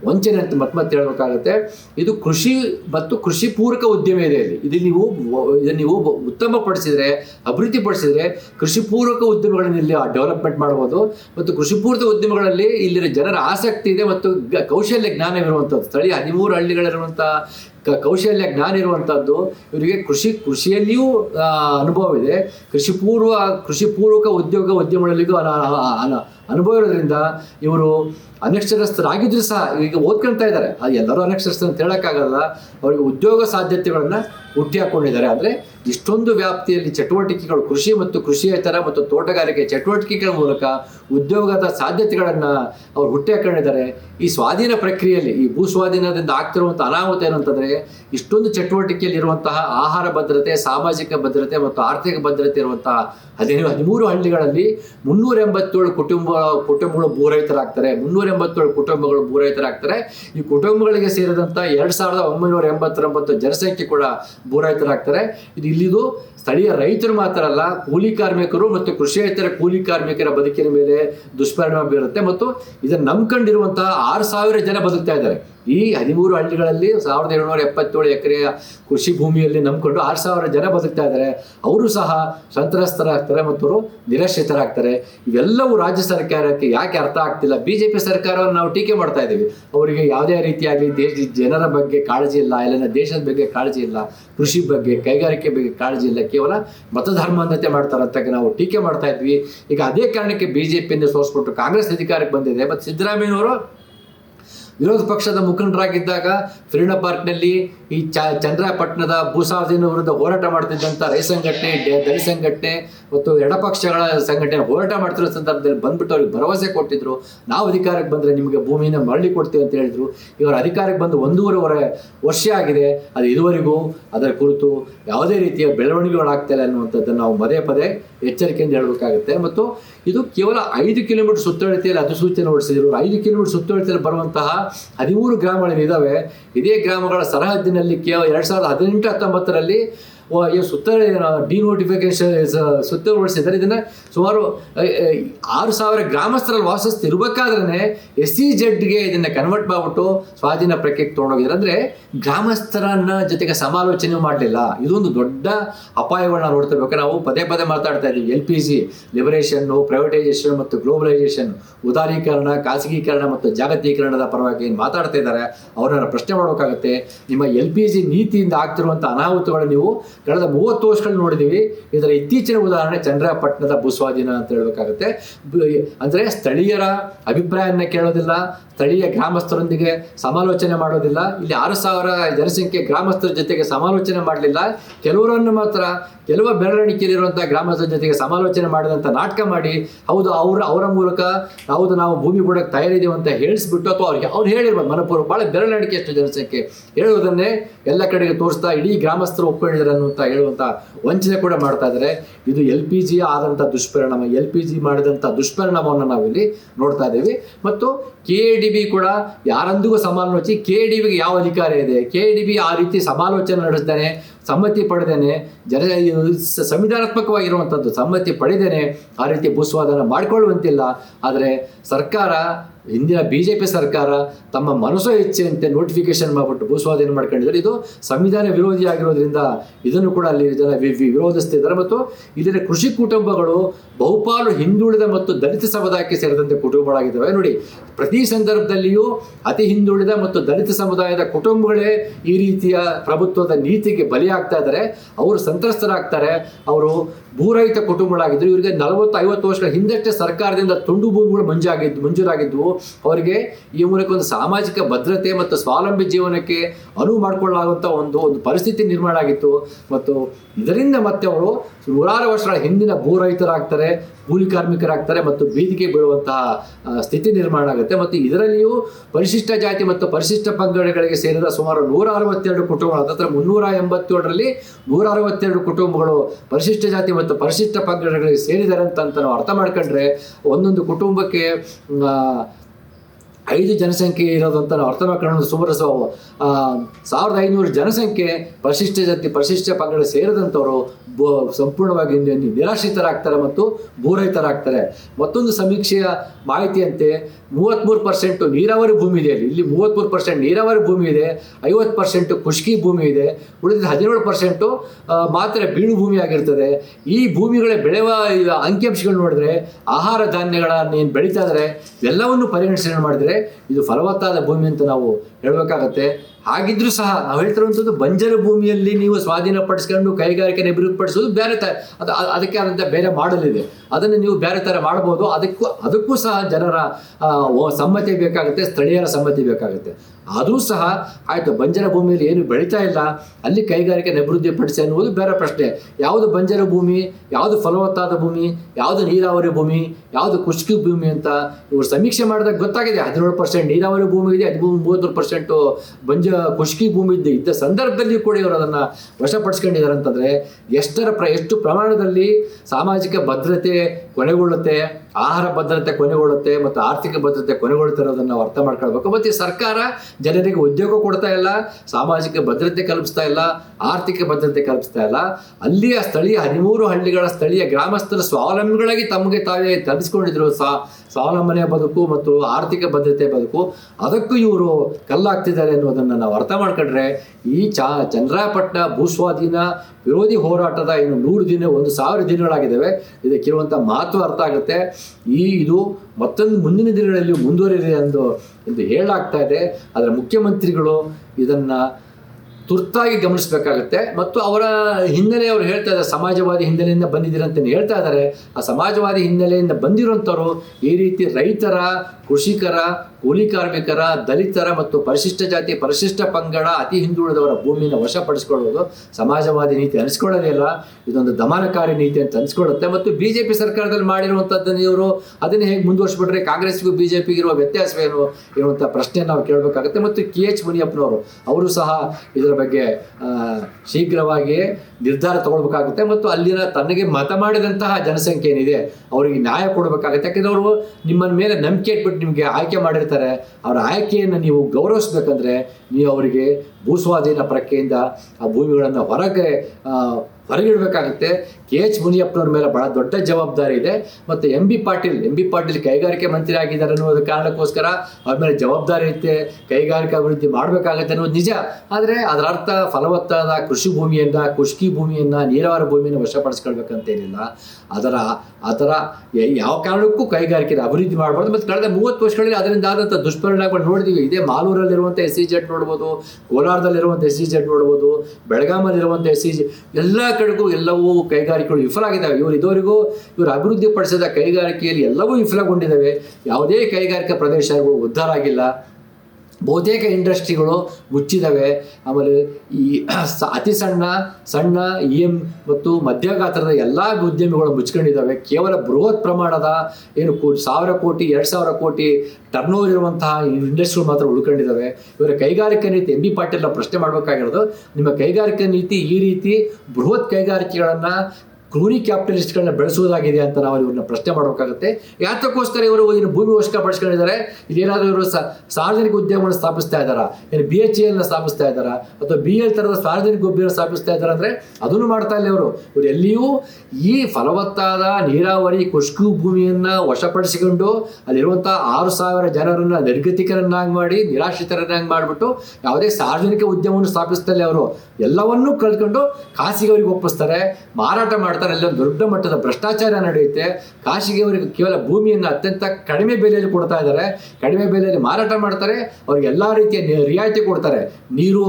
[SPEAKER 1] ವಂಚನೆ ಅಂತ ಮತ್ತೆ ಮತ್ತೆ ಹೇಳಬೇಕಾಗುತ್ತೆ. ಇದು ಕೃಷಿ ಮತ್ತು ಕೃಷಿ ಪೂರಕ ಉದ್ಯಮ ಇದೆ ಇಲ್ಲಿ ಇದು ನೀವು ಇದನ್ನು ನೀವು ಉತ್ತಮಪಡಿಸಿದರೆ ಅಭಿವೃದ್ಧಿಪಡಿಸಿದರೆ ಕೃಷಿ ಪೂರಕ ಉದ್ಯಮಗಳನ್ನು ಇಲ್ಲಿ ಡೆವಲಪ್ಮೆಂಟ್ ಮಾಡ್ಬೋದು ಮತ್ತು ಕೃಷಿ ಪೂರಕ ಉದ್ಯಮಗಳಲ್ಲಿ ಇಲ್ಲಿನ ಜನರ ಆಸಕ್ತಿ ಇದೆ ಮತ್ತು ಕೌಶಲ್ಯ ಕೌಶಲ್ಯ ಜ್ಞಾನವಿರುವಂಥದ್ದು ಸ್ಥಳೀಯ ಹದಿಮೂರು ಹಳ್ಳಿಗಳಿರುವಂಥ ಕೌಶಲ್ಯ ಜ್ಞಾನ ಇರುವಂಥದ್ದು ಇವರಿಗೆ ಕೃಷಿ, ಕೃಷಿಯಲ್ಲಿಯೂ ಅನುಭವ ಇದೆ. ಕೃಷಿ ಪೂರ್ವ, ಕೃಷಿ ಪೂರ್ವಕ ಉದ್ಯೋಗ ಉದ್ಯಮಗಳಲ್ಲಿಗೂ ಅನುಭವ ಇರೋದ್ರಿಂದ ಇವರು ಅನಕ್ಷರಸ್ಥರಾಗಿದ್ರು ಸಹ ಈಗ ಓದ್ಕೊಳ್ತಾ ಇದ್ದಾರೆ. ಅದು ಎಲ್ಲರೂ ಅನಕ್ಷರಸ್ಥರು ಅಂತ ಹೇಳೋಕ್ಕಾಗಲ್ಲ. ಅವರಿಗೆ ಉದ್ಯೋಗ ಸಾಧ್ಯತೆಗಳನ್ನು ಹುಟ್ಟಿ ಹಾಕೊಂಡಿದ್ದಾರೆ. ಆದರೆ ಇಷ್ಟೊಂದು ವ್ಯಾಪ್ತಿಯಲ್ಲಿ ಚಟುವಟಿಕೆಗಳು ಕೃಷಿ ಮತ್ತು ಕೃಷಿಯೇತರ ಮತ್ತು ತೋಟಗಾರಿಕೆ ಚಟುವಟಿಕೆಗಳ ಮೂಲಕ ಉದ್ಯೋಗದ ಸಾಧ್ಯತೆಗಳನ್ನು ಅವರು ಹುಟ್ಟಿ ಹಾಕೊಂಡಿದ್ದಾರೆ. ಈ ಸ್ವಾಧೀನ ಪ್ರಕ್ರಿಯೆಯಲ್ಲಿ, ಈ ಭೂ ಸ್ವಾಧೀನದಿಂದ ಆಗ್ತಿರುವಂಥ ಅನಾಹುತ ಏನಂತಂದರೆ ಇಷ್ಟೊಂದು ಚಟುವಟಿಕೆಯಲ್ಲಿ ಇರುವಂತಹ ಆಹಾರ ಭದ್ರತೆ, ಸಾಮಾಜಿಕ ಭದ್ರತೆ ಮತ್ತು ಆರ್ಥಿಕ ಭದ್ರತೆ ಇರುವಂತಹ ಹದಿನೈದು, ಹದಿಮೂರು ಹಳ್ಳಿಗಳಲ್ಲಿ ಮುನ್ನೂರ ಎಂಬತ್ತೇಳು ಕುಟುಂಬ ಕುಟುಂಬಗಳು ಭೂರಹಿತರಾಗ್ತಾರೆ ಮುನ್ನೂರ ಎಂಬತ್ತೇಳು ಕುಟುಂಬಗಳು ಭೂರಹಿತರಾಗ್ತಾರೆ ಈ ಕುಟುಂಬಗಳಿಗೆ ಸೇರಿದಂಥ ಎರಡು ಸಾವಿರದ ಒಂಬೈನೂರ ಎಂಬತ್ತೊಂಬತ್ತು ಜನಸಂಖ್ಯೆ ಕೂಡ ಭೂರಹಿತರಾಗ್ತಾರೆ ಇದು ಇಲ್ಲಿದು ಸ್ಥಳೀಯ ರೈತರು ಮಾತ್ರ ಅಲ್ಲ, ಕೂಲಿ ಕಾರ್ಮಿಕರು ಮತ್ತು ಕೃಷಿಯೇತರ ಕೂಲಿ ಕಾರ್ಮಿಕರ ಬದುಕಿನ ಮೇಲೆ ದುಷ್ಪರಿಣಾಮ ಬೀರುತ್ತೆ. ಮತ್ತು ಇದನ್ನು ನಂಬ್ಕೊಂಡಿರುವಂತಹ ಆರು ಸಾವಿರ ಜನ ಬದುಕ್ತಾ ಇದ್ದಾರೆ. ಈ ಹದಿಮೂರು ಹಳ್ಳಿಗಳಲ್ಲಿ ಸಾವಿರದ ಏಳುನೂರ ಎಪ್ಪತ್ತೇಳು ಎಕರೆಯ ಕೃಷಿ ಭೂಮಿಯಲ್ಲಿ ನಂಬಿಕೊಂಡು ಆರು ಸಾವಿರ ಜನ ಬದುಕ್ತಾ ಇದ್ದಾರೆ. ಅವರು ಸಹ ಸಂತ್ರಸ್ತರಾಗ್ತಾರೆ ಮತ್ತು ನಿರಾಶ್ರಿತರಾಗ್ತಾರೆ. ಇವೆಲ್ಲವೂ ರಾಜ್ಯ ಸರ್ಕಾರಕ್ಕೆ ಯಾಕೆ ಅರ್ಥ ಆಗ್ತಿಲ್ಲ? ಬಿ ಜೆ ಪಿ ಸರ್ಕಾರವನ್ನು ನಾವು ಟೀಕೆ ಮಾಡ್ತಾ ಇದ್ದೀವಿ. ಅವರಿಗೆ ಯಾವುದೇ ರೀತಿಯಾಗಿ ದೇಶ ಜನರ ಬಗ್ಗೆ ಕಾಳಜಿ ಇಲ್ಲ ಇಲ್ಲಿನ ದೇಶದ ಬಗ್ಗೆ ಕಾಳಜಿ ಇಲ್ಲ, ಕೃಷಿ ಬಗ್ಗೆ, ಕೈಗಾರಿಕೆ ಬಗ್ಗೆ ಕಾಳಜಿ ಇಲ್ಲ, ಕೇವಲ ಮತಧರ್ಮಾಂಧತೆ ಮಾಡ್ತಾರಂತ ನಾವು ಟೀಕೆ ಮಾಡ್ತಾ ಇದ್ವಿ. ಈಗ ಅದೇ ಕಾರಣಕ್ಕೆ ಬಿ ಜೆ ಪಿಯಿಂದ ಸೋರಿಸ್ಬಿಟ್ಟು ಕಾಂಗ್ರೆಸ್ ಅಧಿಕಾರಕ್ಕೆ ಬಂದಿದೆ. ಮತ್ತು ಸಿದ್ದರಾಮಯ್ಯನವರು ವಿರೋಧ ಪಕ್ಷದ ಮುಖಂಡರಾಗಿದ್ದಾಗ ಫ್ರೀಡಂ ಪಾರ್ಕ್ನಲ್ಲಿ ಈ ಚ ಚಂದ್ರಪಟ್ಟಣದ ಭೂಸಾರ್ಜನ ವಿರುದ್ಧ ಹೋರಾಟ ಮಾಡ್ತಿದ್ದಂಥ ರೈ ಸಂಘಟನೆ ದಲಿತ ಸಂಘಟನೆ ಮತ್ತು ಎಡಪಕ್ಷಗಳ ಸಂಘಟನೆ ಹೋರಾಟ ಮಾಡ್ತಿರೋ ಸಂದರ್ಭದಲ್ಲಿ ಬಂದ್ಬಿಟ್ಟು ಅವ್ರಿಗೆ ಭರವಸೆ ಕೊಟ್ಟಿದ್ರು. ನಾವು ಅಧಿಕಾರಕ್ಕೆ ಬಂದರೆ ನಿಮಗೆ ಭೂಮಿನ ಮರಳಿ ಕೊಡ್ತೀವಿ ಅಂತ ಹೇಳಿದ್ರು. ಇವರು ಅಧಿಕಾರಕ್ಕೆ ಬಂದು ಒಂದೂವರೆ ವರ್ಷ ಆಗಿದೆ. ಅದು ಇದುವರೆಗೂ ಅದರ ಕುರಿತು ಯಾವುದೇ ರೀತಿಯ ಬೆಳವಣಿಗೆಗಳಾಗ್ತಾ ಇಲ್ಲ ಅನ್ನುವಂಥದ್ದನ್ನು ನಾವು ಪದೇ ಪದೇ ಎಚ್ಚರಿಕೆಯಿಂದ ಹೇಳಬೇಕಾಗುತ್ತೆ. ಮತ್ತು ಇದು ಕೇವಲ ಐದು ಕಿಲೋಮೀಟರ್ ಸುತ್ತಳತೆಯಲ್ಲಿ ಅಧಿಸೂಚನೆ ಹೊರಡಿಸಿದ್ರು. ಐದು ಕಿಲೋಮೀಟರ್ ಸುತ್ತಳತೆಯಲ್ಲಿ ಬರುವಂತಹ ಹದಿಮೂರು ಗ್ರಾಮಗಳು ಇದ್ದಾವೆ ಇದೇ ಗ್ರಾಮಗಳ ಸರಹದ್ದಿನಲ್ಲಿ ಕೇವಲ ಎರಡು ಸಾವಿರದ ಹದಿನೆಂಟು ಹತ್ತೊಂಬತ್ತರಲ್ಲಿ ವ- ಈ ಸುತ್ತ ಡಿನೋಟಿಫಿಕೇಶನ್ ಸುತ್ತಗೊಳಿಸಿದ್ದಾರೆ ಇದನ್ನು ಸುಮಾರು ಆರು ಸಾವಿರ ಗ್ರಾಮಸ್ಥರಲ್ಲಿ ವಾಸಿಸ್ತಿರ್ಬೇಕಾದ್ರೆ ಎಸ್ ಸಿ ಜೆಡ್ಗೆ ಇದನ್ನು ಕನ್ವರ್ಟ್ ಮಾಡಿಬಿಟ್ಟು ಸ್ವಾಧೀನ ಪ್ರಕ್ರಿಯೆಗೆ ತೊಗೊಂಡೋಗಿದ್ದಾರೆ. ಅಂದರೆ ಗ್ರಾಮಸ್ಥರನ್ನ ಜೊತೆಗೆ ಸಮಾಲೋಚನೆ ಮಾಡಲಿಲ್ಲ. ಇದೊಂದು ದೊಡ್ಡ ಅಪಾಯಗಳನ್ನ ನೋಡ್ತಿರ್ಬೇಕು. ನಾವು ಪದೇ ಪದೇ ಮಾತಾಡ್ತಾ ಇದ್ದೀವಿ. ಎಲ್ ಪಿ ಜಿ ಲಿಬರೇಷನ್ನು ಪ್ರೈವೇಟೈಸೇಷನ್ ಮತ್ತು ಗ್ಲೋಬಲೈಸೇಷನ್ ಉದಾರೀಕರಣ, ಖಾಸಗೀಕರಣ ಮತ್ತು ಜಾಗತೀಕರಣದ ಪರವಾಗಿ ಏನು ಮಾತಾಡ್ತಾ ಇದ್ದಾರೆ, ಅವರನ್ನ ಪ್ರಶ್ನೆ ಮಾಡಬೇಕಾಗುತ್ತೆ. ನಿಮ್ಮ ಎಲ್ ಪಿ ಜಿ ನೀತಿಯಿಂದ ಆಗ್ತಿರುವಂಥ ಅನಾಹುತಗಳು ನೀವು ಕಳೆದ ಮೂವತ್ತು ವರ್ಷಗಳು ನೋಡಿದ್ದೀವಿ ಇದರ ಇತ್ತೀಚಿನ ಉದಾಹರಣೆ ಚಂದ್ರಪಟ್ಟಣದ ಭೂಸ್ವಾಧೀನ ಅಂತ ಹೇಳಬೇಕಾಗುತ್ತೆ. ಅಂದರೆ ಸ್ಥಳೀಯರ ಅಭಿಪ್ರಾಯನ ಕೇಳೋದಿಲ್ಲ, ಸ್ಥಳೀಯ ಗ್ರಾಮಸ್ಥರೊಂದಿಗೆ ಸಮಾಲೋಚನೆ ಮಾಡೋದಿಲ್ಲ. ಇಲ್ಲಿ ಆರು ಸಾವಿರ ಜನಸಂಖ್ಯೆ ಗ್ರಾಮಸ್ಥರ ಜೊತೆಗೆ ಸಮಾಲೋಚನೆ ಮಾಡಲಿಲ್ಲ. ಕೆಲವರನ್ನು ಮಾತ್ರ, ಕೆಲವು ಬೆರಳಿಕೆಯಲ್ಲಿರುವಂಥ ಗ್ರಾಮಸ್ಥರ ಜೊತೆಗೆ ಸಮಾಲೋಚನೆ ಮಾಡಿದಂಥ ನಾಟಕ ಮಾಡಿ, ಹೌದು, ಅವ್ರ, ಅವರ ಮೂಲಕ ಹೌದು, ನಾವು ಭೂಮಿ ಕೊಡೋಕ್ಕೆ ತಯಾರಿದ್ದೀವಿ ಅಂತ ಹೇಳಿಸ್ಬಿಟ್ಟು ಅಥವಾ ಅವ್ರಿಗೆ ಅವ್ರು ಹೇಳಿರ್ಬೋದು ಮನಪೂರ್ವ ಭಾಳ ಬೆರಳಿಕೆ ಅಷ್ಟು ಜನಸಂಖ್ಯೆ. ಹೇಳುವುದನ್ನೇ ಎಲ್ಲ ಕಡೆಗೆ ತೋರಿಸ್ತಾ ಇಡೀ ಗ್ರಾಮಸ್ಥರು ಒಪ್ಕೊಂಡಿದ್ದಾರೆ ಅನ್ನುವಂಥ ಹೇಳುವಂಥ ವಂಚನೆ ಕೂಡ ಮಾಡ್ತಾ ಇದ್ದಾರೆ ಇದು ಎಲ್ ಪಿ ಜಿ ಆದಂಥ ದುಷ್ಪರಿಣಾಮ, ಎಲ್ ಪಿ ಜಿ ಮಾಡಿದಂಥ ದುಷ್ಪರಿಣಾಮವನ್ನು ನಾವಿಲ್ಲಿ ನೋಡ್ತಾ ಇದ್ದೀವಿ. ಮತ್ತು ಕೆ ಡಿ ಬಿ ಕೂಡ ಯಾರಂದಿಗೂ ಸಮಾಲೋಚಿ, ಕೆ ಡಿ ಬಿಗೆ ಯಾವ ಅಧಿಕಾರ ಇದೆ? ಕೆ ಡಿ ಬಿ ಆ ರೀತಿ ಸಮಾಲೋಚನೆ ನಡೆಸ್ತಾನೆ ಸಮ್ಮತಿ ಪಡೆದೇನೆ, ಜನ ಸಂವಿಧಾನಾತ್ಮಕವಾಗಿರುವಂಥದ್ದು ಸಮ್ಮತಿ ಪಡೆದೇನೆ, ಆ ರೀತಿ ಭೂಸ್ವಾಧನ ಮಾಡಿಕೊಳ್ಳುವಂತಿಲ್ಲ. ಆದರೆ ಸರ್ಕಾರ ಹಿಂದಿನ ಬಿ ಜೆ ಪಿ ಸರ್ಕಾರ ತಮ್ಮ ಮನಸ್ಸು ಇಚ್ಛೆಯಂತೆ ನೋಟಿಫಿಕೇಶನ್ ಮಾಡಿಬಿಟ್ಟು ಭೂಸ್ವಾಧೀನ ಮಾಡ್ಕೊಂಡಿದ್ದಾರೆ. ಇದು ಸಂವಿಧಾನ ವಿರೋಧಿ ಆಗಿರೋದ್ರಿಂದ ಇದನ್ನು ಕೂಡ ಅಲ್ಲಿ ಜನ ವಿರೋಧಿಸ್ತಿದ್ದಾರೆ. ಮತ್ತು ಇಲ್ಲಿನ ಕೃಷಿ ಕುಟುಂಬಗಳು ಬಹುಪಾಲು ಹಿಂದುಳಿದ ಮತ್ತು ದಲಿತ ಸಮುದಾಯಕ್ಕೆ ಸೇರಿದಂತೆ ಕುಟುಂಬಗಳಾಗಿದ್ದಾವೆ. ನೋಡಿ, ಪ್ರತಿ ಸಂದರ್ಭದಲ್ಲಿಯೂ ಅತಿ ಹಿಂದುಳಿದ ಮತ್ತು ದಲಿತ ಸಮುದಾಯದ ಕುಟುಂಬಗಳೇ ಈ ರೀತಿಯ ಪ್ರಭುತ್ವದ ನೀತಿಗೆ ಬಲಿಯಾಗ್ತಾ ಇದ್ದಾರೆ. ಅವರು ಸಂತ್ರಸ್ತರಾಗ್ತಾರೆ. ಅವರು ಭೂರಹಿತ ಕುಟುಂಬಗಳಾಗಿದ್ದರು ಇವರಿಗೆ ನಲವತ್ತು ಐವತ್ತು ವರ್ಷಗಳ ಹಿಂದಷ್ಟೇ ಸರ್ಕಾರದಿಂದ ತುಂಡು ಭೂಮಿಗಳು ಮಂಜಾಗಿದ್ದು ಮಂಜೂರಾಗಿದ್ದವು ಅವರಿಗೆ ಈ ಮೂಲಕ ಒಂದು ಸಾಮಾಜಿಕ ಭದ್ರತೆ ಮತ್ತು ಸ್ವಾವಲಂಬಿ ಜೀವನಕ್ಕೆ ಅನುವು ಮಾಡಿಕೊಳ್ಳಾಗುವಂಥ ಒಂದು ಒಂದು ಪರಿಸ್ಥಿತಿ ನಿರ್ಮಾಣ ಆಗಿತ್ತು. ಮತ್ತು ಇದರಿಂದ ಮತ್ತೆ ಅವರು ನೂರಾರು ವರ್ಷಗಳ ಹಿಂದಿನ ಭೂರಹಿತರಾಗ್ತಾರೆ ಕೂಲಿ ಕಾರ್ಮಿಕರಾಗ್ತಾರೆ ಮತ್ತು ಬೀದಿಗೆ ಬೀಳುವಂತಹ ಸ್ಥಿತಿ ನಿರ್ಮಾಣ ಆಗುತ್ತೆ. ಮತ್ತು ಇದರಲ್ಲಿಯೂ ಪರಿಶಿಷ್ಟ ಜಾತಿ ಮತ್ತು ಪರಿಶಿಷ್ಟ ಪಂಗಡಗಳಿಗೆ ಸೇರಿದ ಸುಮಾರು ನೂರ ಅರವತ್ತೆರಡು ಕುಟುಂಬಗಳು ಅದರ ಮುನ್ನೂರ ಎಂಬತ್ತೇಳರಲ್ಲಿ ನೂರ ಅರವತ್ತೆರಡು ಕುಟುಂಬಗಳು ಪರಿಶಿಷ್ಟ ಜಾತಿ ಮತ್ತು ಪರಿಶಿಷ್ಟ ಪಂಗಡಗಳಿಗೆ ಸೇರಿದ್ದಾರೆ ಅಂತ ನಾವು ಅರ್ಥ ಮಾಡ್ಕೊಂಡ್ರೆ ಒಂದೊಂದು ಕುಟುಂಬಕ್ಕೆ ಐದು ಜನಸಂಖ್ಯೆ ಇರೋದು ಅಂತ ನಾವು ಅರ್ಥ ಸುಮಾರು ಸಾವಿರದ ಐನೂರು ಜನಸಂಖ್ಯೆ ಪರಿಶಿಷ್ಟ ಜಾತಿ, ಪರಿಶಿಷ್ಟ ಪಂಗಡ ಸೇರಿದಂಥವರು ಬೋ ಸಂಪೂರ್ಣವಾಗಿ ನಿರಾಶ್ರಿತರಾಗ್ತಾರೆ ಮತ್ತು ಭೂರಹಿತರಾಗ್ತಾರೆ. ಮತ್ತೊಂದು ಸಮೀಕ್ಷೆಯ ಮಾಹಿತಿಯಂತೆ ಮೂವತ್ತ್ಮೂರು ಪರ್ಸೆಂಟು ನೀರಾವರಿ ಭೂಮಿ ಇದೆ ಇಲ್ಲಿ. ಮೂವತ್ತ್ಮೂರು ಪರ್ಸೆಂಟ್ ನೀರಾವರಿ ಭೂಮಿ ಇದೆ, ಐವತ್ತು ಪರ್ಸೆಂಟು ಖುಷ್ಕಿ ಭೂಮಿ ಇದೆ ಉಳಿದ ಹದಿನೇಳು ಪರ್ಸೆಂಟು ಮಾತ್ರ ಬೀಳು ಭೂಮಿ ಆಗಿರ್ತದೆ. ಈ ಭೂಮಿಗಳ ಬೆಳೆಯುವ ಅಂಕಿಅಂಶಗಳು ನೋಡಿದ್ರೆ ಆಹಾರ ಧಾನ್ಯಗಳನ್ನು ಏನು ಬೆಳೀತಾ ಇದ್ದಾರೆ ಎಲ್ಲವನ್ನು ಮಾಡಿದರೆ ಇದು ಫಲವತ್ತಾದ ಭೂಮಿ ಅಂತ ನಾವು ಹೇಳಬೇಕಾಗತ್ತೆ. ಹಾಗಿದ್ರೂ ಸಹ ನಾವು ಹೇಳ್ತಿರುವಂಥದ್ದು ಬಂಜರ ಭೂಮಿಯಲ್ಲಿ ನೀವು ಸ್ವಾಧೀನಪಡಿಸ್ಕೊಂಡು ಕೈಗಾರಿಕೆ ಅಭಿವೃದ್ಧಿಪಡಿಸೋದು ಬೇರೆ ತರ ಅದು ಅದಕ್ಕೆ ಆದಂಥ ಬೇರೆ ಮಾಡಲಿದೆ ಅದನ್ನು ನೀವು ಬೇರೆ ಥರ ಮಾಡ್ಬೋದು. ಅದಕ್ಕೂ ಅದಕ್ಕೂ ಸಹ ಜನರ ಸಮ್ಮತಿ ಬೇಕಾಗುತ್ತೆ, ಸ್ಥಳೀಯರ ಸಮ್ಮತಿ ಬೇಕಾಗುತ್ತೆ. ಆದರೂ ಸಹ ಆಯಿತು, ಬಂಜರ ಭೂಮಿಯಲ್ಲಿ ಏನು ಬೆಳೀತಾ ಇಲ್ಲ. ಅಲ್ಲಿ ಕೈಗಾರಿಕೆ ಅಭಿವೃದ್ಧಿಪಡಿಸಿ ಅನ್ನುವುದು ಬೇರೆ ಪ್ರಶ್ನೆ. ಯಾವುದು ಬಂಜರ ಭೂಮಿ, ಯಾವುದು ಫಲವತ್ತಾದ ಭೂಮಿ, ಯಾವುದು ನೀರಾವರಿ ಭೂಮಿ ಯಾವುದು ಖುಷ್ಕಿ ಭೂಮಿ ಅಂತ ಇವರು ಸಮೀಕ್ಷೆ ಮಾಡಿದಾಗ ಗೊತ್ತಾಗಿದೆ. ಹದಿನೇಳು ಪರ್ಸೆಂಟ್ ನೀರಾವರಿ ಭೂಮಿ ಇದೆ, ಹದಿಮೂರು ಮೂವತ್ತ್ಮೂರು ಪರ್ಸೆಂಟು ಬಂಜ ಖುಷ್ಕಿ ಭೂಮಿ ಇದ್ದ ಇದ್ದ ಸಂದರ್ಭದಲ್ಲಿ ಕೂಡ ಇವರು ಅದನ್ನು ವಶಪಡಿಸ್ಕೊಂಡಿದ್ದಾರೆ ಅಂತಂದರೆ ಎಷ್ಟರ ಪ್ರ, ಎಷ್ಟು ಪ್ರಮಾಣದಲ್ಲಿ ಸಾಮಾಜಿಕ ಭದ್ರತೆ ಕೊನೆಗೊಳ್ಳುತ್ತೆ, ಆಹಾರ ಭದ್ರತೆ ಕೊನೆಗೊಳ್ಳುತ್ತೆ ಮತ್ತು ಆರ್ಥಿಕ ಭದ್ರತೆ ಕೊನೆಗೊಳ್ಳುತ್ತೆ ಅನ್ನೋದನ್ನು ನಾವು ಅರ್ಥ ಮಾಡ್ಕೊಳ್ಬೇಕು. ಮತ್ತು ಸರ್ಕಾರ ಜನರಿಗೆ ಉದ್ಯೋಗ ಕೊಡ್ತಾ ಇಲ್ಲ, ಸಾಮಾಜಿಕ ಭದ್ರತೆ ಕಲ್ಪಿಸ್ತಾ ಇಲ್ಲ, ಆರ್ಥಿಕ ಭದ್ರತೆ ಕಲ್ಪಿಸ್ತಾ ಇಲ್ಲ. ಅಲ್ಲಿಯ ಸ್ಥಳೀಯ ಹದಿಮೂರು ಹಳ್ಳಿಗಳ ಸ್ಥಳೀಯ ಗ್ರಾಮಸ್ಥರ ಸ್ವಾವಲಂಬಿಗಳಾಗಿ ತಮಗೆ ತಾವೇ ತಲುಪಿಸಿ ಕನಸ್ಕೊಂಡಿದ್ರು ಸಾ ಸ್ವಾವಲಂಬನೆಯ ಬದುಕು ಮತ್ತು ಆರ್ಥಿಕ ಭದ್ರತೆ ಬದುಕು, ಅದಕ್ಕೂ ಇವರು ಕಲ್ಲಾಗ್ತಿದ್ದಾರೆ ಅನ್ನೋದನ್ನು ನಾವು ಅರ್ಥ ಮಾಡ್ಕೊಂಡ್ರೆ ಈ ಚಾ, ಚಂದ್ರಾಪಟ್ಟಣ ಭೂಸ್ವಾಧೀನ ವಿರೋಧಿ ಹೋರಾಟದ ಇನ್ನು ನೂರು ದಿನ, ಒಂದು ಸಾವಿರ ದಿನಗಳಾಗಿದ್ದಾವೆ. ಇದಕ್ಕಿರುವಂಥ ಮಹತ್ವ ಅರ್ಥ ಆಗುತ್ತೆ. ಈ, ಇದು ಮತ್ತೊಂದು ಮುಂದಿನ ದಿನಗಳಲ್ಲಿ ಮುಂದುವರಿದೆ ಎಂದು ಎಂದು ಹೇಳಲಾಗ್ತಾ ಇದೆ. ಆದರೆ ಮುಖ್ಯಮಂತ್ರಿಗಳು ಇದನ್ನು ತುರ್ತಾಗಿ ಗಮನಿಸಬೇಕಾಗುತ್ತೆ ಮತ್ತು ಅವರ ಹಿನ್ನೆಲೆ ಅವರು ಹೇಳ್ತಾ ಇದ್ದಾರೆ, ಸಮಾಜವಾದಿ ಹಿನ್ನೆಲೆಯಿಂದ ಬಂದಿದ್ದೀರ ಅಂತ ಹೇಳ್ತಾ ಇದ್ದಾರೆ. ಆ ಸಮಾಜವಾದಿ ಹಿನ್ನೆಲೆಯಿಂದ ಬಂದಿರುವಂಥವ್ರು ಈ ರೀತಿ ರೈತರ, ಕೃಷಿಕರ ಕೂಲಿ ಕಾರ್ಮಿಕರ, ದಲಿತರ ಮತ್ತು ಪರಿಶಿಷ್ಟ ಜಾತಿ, ಪರಿಶಿಷ್ಟ ಪಂಗಡ, ಅತಿ ಹಿಂದುಳಿದವರ ಭೂಮಿನ ವಶಪಡಿಸ್ಕೊಳ್ಳೋದು ಸಮಾಜವಾದಿ ನೀತಿ. ಅನಿಸ್ಕೊಳ್ಳೋದೇ ಇಲ್ಲ. ಇದೊಂದು ದಮನಕಾರಿ ನೀತಿ ಅಂತ ಅನಿಸ್ಕೊಳ್ಳುತ್ತೆ. ಮತ್ತು ಬಿ ಜೆ ಪಿ ಸರ್ಕಾರದಲ್ಲಿ ಮಾಡಿರುವಂಥದ್ದನ್ನು ಇವರು ಅದನ್ನು ಹೇಗೆ ಮುಂದುವರಿಸ್ಬಿಟ್ರೆ ಕಾಂಗ್ರೆಸ್ಗೂ ಬಿ ಜೆ ಪಿಗಿರುವ ವ್ಯತ್ಯಾಸವೇನು ಇರುವಂಥ ಪ್ರಶ್ನೆ ನಾವು ಕೇಳಬೇಕಾಗುತ್ತೆ. ಮತ್ತು ಕೆ ಎಚ್ ಮುನಿಯಪ್ಪನವರು, ಅವರು ಸಹ ಇದರ ಬಗ್ಗೆ ಶೀಘ್ರವಾಗಿ ನಿರ್ಧಾರ ತಗೊಳ್ಬೇಕಾಗುತ್ತೆ. ಮತ್ತು ಅಲ್ಲಿನ ತನಗೆ ಮತ ಮಾಡಿದಂತಹ ಜನಸಂಖ್ಯೆ ಏನಿದೆ ಅವರಿಗೆ ನ್ಯಾಯ ಕೊಡಬೇಕಾಗುತ್ತೆ. ಯಾಕೆಂದ್ರೆ ಅವರು ನಿಮ್ಮ ಮೇಲೆ ನಂಬಿಕೆ ಇಟ್ಬಿಟ್ಟು ನಿಮಗೆ ಆಯ್ಕೆ ಮಾಡಿರ್ತಾರೆ. ಅವರ ಆಯ್ಕೆಯನ್ನು ನೀವು ಗೌರವಿಸ್ಬೇಕಂದ್ರೆ ನೀವು ಅವರಿಗೆ ಭೂಸ್ವಾಧೀನ ಪ್ರಕ್ರಿಯೆಯಿಂದ ಆ ಭೂಮಿಗಳನ್ನು ಹೊರಗೆ ಹೊರಗಿಡಬೇಕಾಗುತ್ತೆ. ಕೆ ಎಚ್ ಮುನಿಯಪ್ಪನವ್ರ ಮೇಲೆ ಬಹಳ ದೊಡ್ಡ ಜವಾಬ್ದಾರಿ ಇದೆ. ಮತ್ತು M B Patil, M B Patil ಕೈಗಾರಿಕೆ ಮಂತ್ರಿ ಆಗಿದ್ದಾರೆ ಅನ್ನೋದು ಕಾರಣಕ್ಕೋಸ್ಕರ ಅವ್ರ ಮೇಲೆ ಜವಾಬ್ದಾರಿ ಐತೆ ಕೈಗಾರಿಕಾ ಅಭಿವೃದ್ಧಿ ಮಾಡಬೇಕಾಗತ್ತೆ ಅನ್ನೋದು ನಿಜ. ಆದರೆ ಅದರ ಅರ್ಥ ಫಲವತ್ತಾದ ಕೃಷಿ ಭೂಮಿಯನ್ನು, ಖುಷ್ಕಿ ಭೂಮಿಯನ್ನು, ನೀರಾವರಿ ಭೂಮಿಯನ್ನು ವಶಪಡಿಸ್ಕೊಳ್ಬೇಕಂತೇನಿಲ್ಲ ಅದರ ಅದರ ಯಾವ ಕಾರಣಕ್ಕೂ ಕೈಗಾರಿಕೆ ಅಭಿವೃದ್ಧಿ ಮಾಡಬಾರ್ದು. ಮತ್ತು ಕಳೆದ ಮೂವತ್ತು ವರ್ಷಗಳಲ್ಲಿ ಅದರಿಂದ ಆದಂಥ ದುಷ್ಪರಿಣಾಮಗಳು ನೋಡಿದೀವಿ. ಇದೇ ಮಾಲೂರಲ್ಲಿರುವಂಥ ಎಸ್ ಸಿ ಜೆಡ್ ನೋಡ್ಬೋದು ಕೋಲಾರದಲ್ಲಿರುವಂಥ ಎಸ್ ಸಿ ಜೆಡ್ ನೋಡ್ಬೋದು ಬೆಳಗಾಮಲ್ಲಿರುವಂಥ ಎಸ್ ಸಿ ಜಿ, ಎಲ್ಲ ಕಡೆಗೂ ಎಲ್ಲವೂ ಕೈಗಾರಿಕೆಗಳು ವಿಫಲಾಗಿದ್ದಾವೆ ಇವರು ಇದುವರೆಗೂ ಇವರು ಅಭಿವೃದ್ಧಿ ಪಡಿಸಿದ ಕೈಗಾರಿಕೆಯಲ್ಲಿ ಎಲ್ಲವೂ ವಿಫಲಗೊಂಡಿದ್ದಾವೆ. ಯಾವುದೇ ಕೈಗಾರಿಕಾ ಪ್ರದೇಶಗಳು ಉದ್ಧಾರ ಆಗಿಲ್ಲ. ಬಹುತೇಕ ಇಂಡಸ್ಟ್ರಿಗಳು ಮುಚ್ಚಿದ್ದಾವೆ ಆಮೇಲೆ ಈ ಅತಿ ಸಣ್ಣ ಸಣ್ಣ ಇ ಎಂ ಮತ್ತು ಮಧ್ಯ ಗಾತ್ರದ ಎಲ್ಲ ಉದ್ಯಮಿಗಳು ಮುಚ್ಕೊಂಡಿದ್ದಾವೆ ಕೇವಲ ಬೃಹತ್ ಪ್ರಮಾಣದ ಏನು ಕೋ, ಸಾವಿರ ಕೋಟಿ, ಎರಡು ಸಾವಿರ ಕೋಟಿ ಟರ್ನ್ ಓವರ್ ಇರುವಂತಹ ಇಂಡಸ್ಟ್ರಿಗಳು ಮಾತ್ರ ಉಳ್ಕೊಂಡಿದ್ದಾವೆ ಇವರ ಕೈಗಾರಿಕಾ ನೀತಿ ಎಂ ಬಿ ಪಾಟೀಲ್ ಪ್ರಶ್ನೆ ಮಾಡಬೇಕಾಗಿರೋದು, ನಿಮ್ಮ ಕೈಗಾರಿಕಾ ನೀತಿ ಈ ರೀತಿ ಬೃಹತ್ ಕೈಗಾರಿಕೆಗಳನ್ನು ಕ್ರೂರಿ ಕ್ಯಾಪಿಟಲಿಸ್ಟ್ಗಳನ್ನ ಬೆಳೆಸುವುದಾಗಿದೆ ಅಂತ ನಾವು ಇವ್ರನ್ನ ಪ್ರಶ್ನೆ ಮಾಡಬೇಕಾಗುತ್ತೆ. ಯಾತಕ್ಕೋಸ್ಕರ ಇವರು ಏನು ಭೂಮಿ ವಶಕ ಪಡಿಸ್ಕೊಂಡಿದ್ದಾರೆ ಇದೇನಾದರೂ ಇವರು ಸಾರ್ವಜನಿಕ ಉದ್ಯಮವನ್ನು ಸ್ಥಾಪಿಸ್ತಾ ಇದ್ದಾರಾ? ಏನು ಬಿ ಎಚ್ ಎಲ್ನ ಸ್ಥಾಪಿಸ್ತಾ ಇದ್ದಾರಾ? ಅಥವಾ ಬಿ ಎಲ್ ಥರದ ಸಾರ್ವಜನಿಕ ಗೊಬ್ಬರ ಸ್ಥಾಪಿಸ್ತಾ ಇದ್ದಾರೆ ಅಂದರೆ ಅದನ್ನು ಮಾಡ್ತಾ ಇಲ್ಲ ಇವರು. ಇವರು ಎಲ್ಲಿಯೂ ಈ ಫಲವತ್ತಾದ ನೀರಾವರಿ ಖುಷ್ಕು ಭೂಮಿಯನ್ನು ವಶಪಡಿಸಿಕೊಂಡು ಅಲ್ಲಿರುವಂಥ ಆರು ಸಾವಿರ ಜನರನ್ನ ನಿರ್ಗತಿಕರನ್ನಾಗಿ ಮಾಡಿ, ನಿರಾಶ್ರಿತರನ್ನಾಗಿ ಮಾಡಿಬಿಟ್ಟು ಯಾವುದೇ ಸಾರ್ವಜನಿಕ ಉದ್ಯಮವನ್ನು ಸ್ಥಾಪಿಸ್ತಾ ಇಲ್ಲ ಅವರು ಎಲ್ಲವನ್ನೂ ಕಳ್ಕೊಂಡು ಖಾಸಗಿಯವರಿಗೆ ಒಪ್ಪಿಸ್ತಾರೆ, ಮಾರಾಟ ಮಾಡ್ತಾರೆ. ಅಲ್ಲಿ ಒಂದು ದೊಡ್ಡ ಮಟ್ಟದ ಭ್ರಷ್ಟಾಚಾರ ನಡೆಯುತ್ತೆ. ಖಾಸಗಿ ಅವರಿಗೆ ಕೇವಲ ಭೂಮಿಯನ್ನು ಅತ್ಯಂತ ಕಡಿಮೆ ಬೆಲೆಯಲ್ಲಿ ಕೊಡ್ತಾ ಇದ್ದಾರೆ. ಕಡಿಮೆ ಬೆಲೆಯಲ್ಲಿ ಮಾರಾಟ ಮಾಡ್ತಾರೆ. ಅವ್ರಿಗೆ ಎಲ್ಲ ರೀತಿಯ ರಿಯಾಯಿತಿ ಕೊಡ್ತಾರೆ. ನೀರು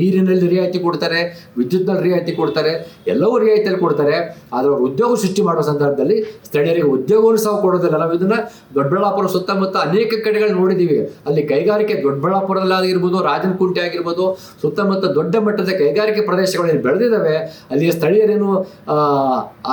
[SPEAKER 1] ನೀರಿನಲ್ಲಿ ರಿಯಾಯಿತಿ ಕೊಡ್ತಾರೆ, ವಿದ್ಯುತ್ನಲ್ಲಿ ರಿಯಾಯಿತಿ ಕೊಡ್ತಾರೆ, ಎಲ್ಲವೂ ರಿಯಾಯಿತಿಯಲ್ಲಿ ಕೊಡ್ತಾರೆ. ಆದರೆ ಉದ್ಯೋಗ ಸೃಷ್ಟಿ ಮಾಡುವ ಸಂದರ್ಭದಲ್ಲಿ ಸ್ಥಳೀಯರಿಗೆ ಉದ್ಯೋಗವನ್ನು ಸಹ ಕೊಡೋದಿಲ್ಲ ನಾವು ಇದನ್ನ ದೊಡ್ಡಬಳ್ಳಾಪುರ ಸುತ್ತಮುತ್ತ ಅನೇಕ ಕಡೆಗಳು ನೋಡಿದ್ದೀವಿ. ಅಲ್ಲಿ ಕೈಗಾರಿಕೆ ದೊಡ್ಡಬಳ್ಳಾಪುರದಲ್ಲಿ ಆಗಿರ್ಬೋದು, ರಾಜನಕುಂಟೆ ಆಗಿರ್ಬೋದು, ಸುತ್ತಮುತ್ತ ದೊಡ್ಡ ಮಟ್ಟದ ಕೈಗಾರಿಕೆ ಪ್ರದೇಶಗಳಲ್ಲಿ ಬೆಳೆದಿದ್ದಾವೆ. ಅಲ್ಲಿಯ ಸ್ಥಳೀಯರೇನು ಆ,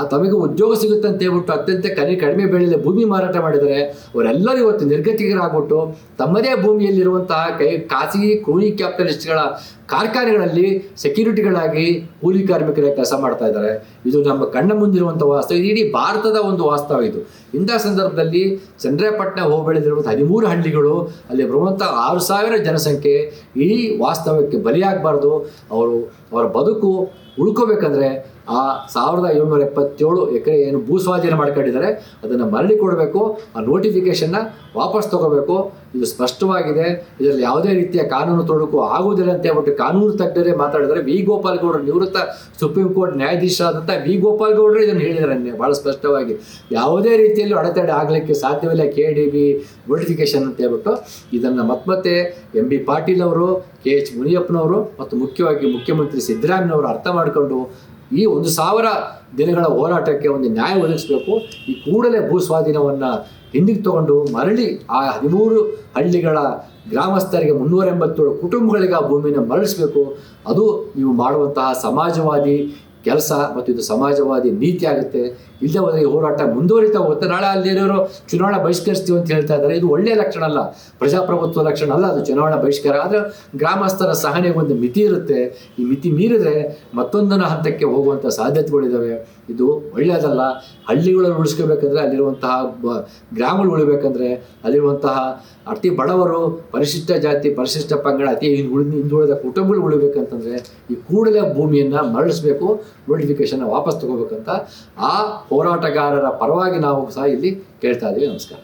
[SPEAKER 1] ತಮಗೆ ಉದ್ಯೋಗ ಸಿಗುತ್ತೆ ಅಂತ ಹೇಳ್ಬಿಟ್ಟು ಅತ್ಯಂತ ಕನಿ ಕಡಿಮೆ ಬೆಲೆಯಲ್ಲಿ ಭೂಮಿ ಮಾರಾಟ ಮಾಡಿದರೆ ಅವರೆಲ್ಲರೂ ಇವತ್ತು ನಿರ್ಗತಿಕರಾಗ್ಬಿಟ್ಟು ತಮ್ಮದೇ ಭೂಮಿಯಲ್ಲಿರುವಂತಹ ಕೈ ಖಾಸಗಿ ಕೂಲಿ ಕ್ಯಾಪಿಟಲಿಸ್ಟ್ಗಳ ಕಾರ್ಖಾನೆಗಳಲ್ಲಿ ಸೆಕ್ಯೂರಿಟಿಗಳಾಗಿ ಕೂಲಿ ಕಾರ್ಮಿಕರ ಕೆಲಸ ಮಾಡ್ತಾ ಇದ್ದಾರೆ. ಇದು ನಮ್ಮ ಕಣ್ಣ ಮುಂದಿರುವಂಥ ವಾಸ್ತವ ಇದು ಇಡೀ ಭಾರತದ ಒಂದು ವಾಸ್ತವ ಇದು. ಇಂಥ ಸಂದರ್ಭದಲ್ಲಿ ಚಂದ್ರಪಟ್ಟಣ ಹೋಬಳಿಲಿರುವಂಥ ಹದಿಮೂರು ಹಳ್ಳಿಗಳು ಅಲ್ಲಿ ಬರುವಂಥ ಆರು ಸಾವಿರ ಜನಸಂಖ್ಯೆ ಈ ವಾಸ್ತವಕ್ಕೆ ಬಲಿಯಾಗಬಾರ್ದು. ಅವರು ಅವರ ಬದುಕು ಉಳ್ಕೋಬೇಕಂದ್ರೆ ಆ ಸಾವಿರದ ಏಳ್ನೂರ ಎಪ್ಪತ್ತೇಳು ಎಕರೆ ಏನು ಭೂ ಸ್ವಾಧೀನ ಮಾಡ್ಕೊಂಡಿದ್ದಾರೆ. ಅದನ್ನು ಮರಳಿ ಕೊಡಬೇಕು, ಆ ನೋಟಿಫಿಕೇಶನ್ನ ವಾಪಸ್ ತಗೋಬೇಕು. ಇದು ಸ್ಪಷ್ಟವಾಗಿದೆ. ಇದರಲ್ಲಿ ಯಾವುದೇ ರೀತಿಯ ಕಾನೂನು ತೊಡಕು ಆಗುವುದಿಲ್ಲ ಅಂತ ಹೇಳ್ಬಿಟ್ಟು ಕಾನೂನು ತಜ್ಞರೇ ಮಾತಾಡಿದರೆ ವಿ. ಗೋಪಾಲ್ ಗೌಡರು ನಿವೃತ್ತ ಸುಪ್ರೀಂ ಕೋರ್ಟ್ ನ್ಯಾಯಾಧೀಶರಾದಂಥ ವಿ. ಗೋಪಾಲ್ ಗೌಡರು ಇದನ್ನು ಹೇಳಿದ್ದಾರೆ ಭಾಳ ಸ್ಪಷ್ಟವಾಗಿ. ಯಾವುದೇ ರೀತಿಯಲ್ಲಿ ಅಡೆತಡೆ ಆಗಲಿಕ್ಕೆ ಸಾಧ್ಯವಿಲ್ಲ ಕೆ ಡಿ ಬಿ ನೋಟಿಫಿಕೇಶನ್ ಅಂತ ಹೇಳ್ಬಿಟ್ಟು. ಇದನ್ನು ಮತ್ಮತ್ತೆ ಎಂ ಬಿ ಪಾಟೀಲ್ ಅವರು ಕೆ ಎಚ್ ಮುನಿಯಪ್ಪನವರು ಮತ್ತು ಮುಖ್ಯವಾಗಿ ಮುಖ್ಯಮಂತ್ರಿ ಸಿದ್ದರಾಮಯ್ಯವರು ಅರ್ಥ ಮಾಡಿಕೊಂಡು ಈ ಒಂದು ಸಾವಿರ ದಿನಗಳ ಹೋರಾಟಕ್ಕೆ ಒಂದು ನ್ಯಾಯ ಒದಗಿಸಬೇಕು. ಈ ಕೂಡಲೇ ಭೂ ಸ್ವಾಧೀನವನ್ನು ಹಿಂದಿಗೆ ತಗೊಂಡು ಮರಳಿ ಆ ಹದಿಮೂರು ಹಳ್ಳಿಗಳ ಗ್ರಾಮಸ್ಥರಿಗೆ ಮುನ್ನೂರ ಎಂಬತ್ತೇಳು ಕುಟುಂಬಗಳಿಗೆ ಆ ಭೂಮಿನ ಮರಳಿಸಬೇಕು. ಅದು ನೀವು ಮಾಡುವಂತಹ ಸಮಾಜವಾದಿ ಕೆಲಸ ಮತ್ತು ಇದು ಸಮಾಜವಾದಿ ನೀತಿ ಆಗುತ್ತೆ. ಇಲ್ಲದೆ ಹೋದರೆ ಈ ಹೋರಾಟ ಮುಂದುವರಿತಾ ಹೋಗುತ್ತೆ. ನಾಳೆ ಅಲ್ಲಿರೋರು ಚುನಾವಣಾ ಬಹಿಷ್ಕರಿಸ್ತೀವಿ ಅಂತ ಹೇಳ್ತಾ ಇದ್ದಾರೆ. ಇದು ಒಳ್ಳೆಯ ಲಕ್ಷಣ ಅಲ್ಲ. ಪ್ರಜಾಪ್ರಭುತ್ವ ಲಕ್ಷಣ ಅಲ್ಲ. ಅದು ಚುನಾವಣಾ ಬಹಿಷ್ಕಾರ. ಆದರೆ ಗ್ರಾಮಸ್ಥರ ಸಹನೆಗೆ ಒಂದು ಮಿತಿ ಇರುತ್ತೆ. ಈ ಮಿತಿ ಮೀರಿದ್ರೆ ಮತ್ತೊಂದನ ಹಂತಕ್ಕೆ ಹೋಗುವಂಥ ಸಾಧ್ಯತೆಗಳಿದ್ದಾವೆ ಇದು ಒಳ್ಳೆಯದಲ್ಲ ಹಳ್ಳಿಗಳಲ್ಲಿ ಉಳಿಸ್ಕೋಬೇಕಂದ್ರೆ ಅಲ್ಲಿರುವಂತಹ ಗ್ರಾಮಗಳು ಉಳಿಬೇಕಂದ್ರೆ ಅಲ್ಲಿರುವಂತಹ ಅತಿ ಬಡವರು, ಪರಿಶಿಷ್ಟ ಜಾತಿ, ಪರಿಶಿಷ್ಟ ಪಂಗಡ, ಅತಿ ಹಿಂದುಳಿದ ಹಿಂದುಳಿದ ಕುಟುಂಬಗಳು ಉಳಿಬೇಕಂತಂದ್ರೆ ಈ ಕೂಡಲೇ ಭೂಮಿಯನ್ನು ಮರಳಿಸ್ಬೇಕು ನೋಟಿಫಿಕೇಶನ್ ವಾಪಸ್ ತಗೋಬೇಕಂತ ಆ ಹೋರಾಟಗಾರರ ಪರವಾಗಿ ನಾವು ಸಹ ಇಲ್ಲಿ ಕೇಳ್ತಾ ಇದ್ದೀವಿ ನಮಸ್ಕಾರ.